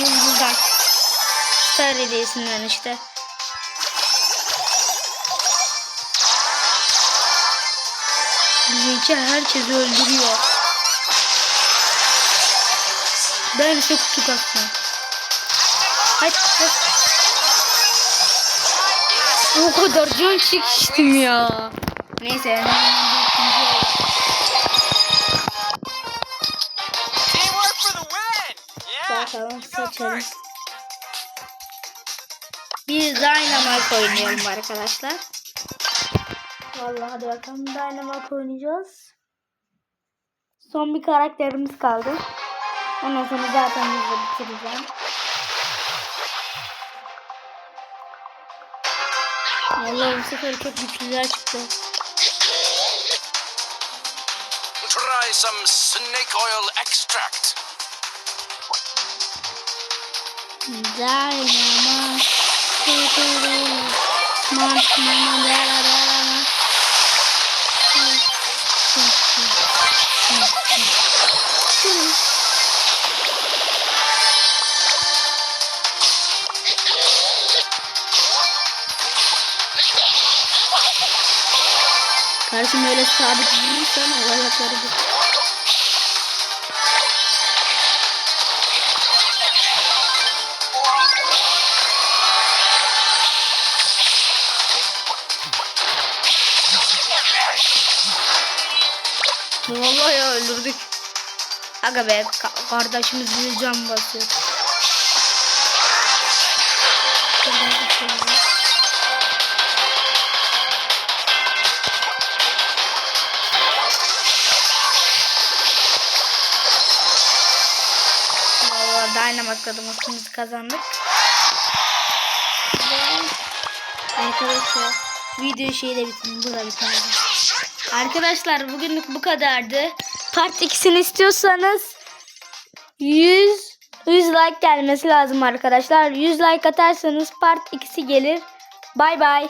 Yıldızdan. Star hediyesinden işte. Bizimki herkesi öldürüyor. Ben ise kutu kasma. Hadi hadi. O kadar can çekiştim ya. Neyse Go seçelim. Bir Dynamite oynayalım arkadaşlar. Vallahi hadi bakalım Dynamite oynayacağız. Son bir karakterimiz kaldı. Ondan sonra zaten biz de bitireceğim. Vallahi bu sefer çok güçlüler çıktı. Try some snake oil extract. Dynamite. Mant, mant, dara, dara. Kardeşim öyle sabit vurursan olacakları bu. Vallahi ya öldürdük. Aga be ka- kardeşimiz bir can basıyor. Vallahi Dynamite maçımızı kazandık. Arkadaşlar video şeyi de bitirin. Burada bitirelim. Arkadaşlar bugünlük bu kadardı. Part 2'sini istiyorsanız 100 100 like gelmesi lazım arkadaşlar. 100 like atarsanız part 2'si gelir. Bay bay.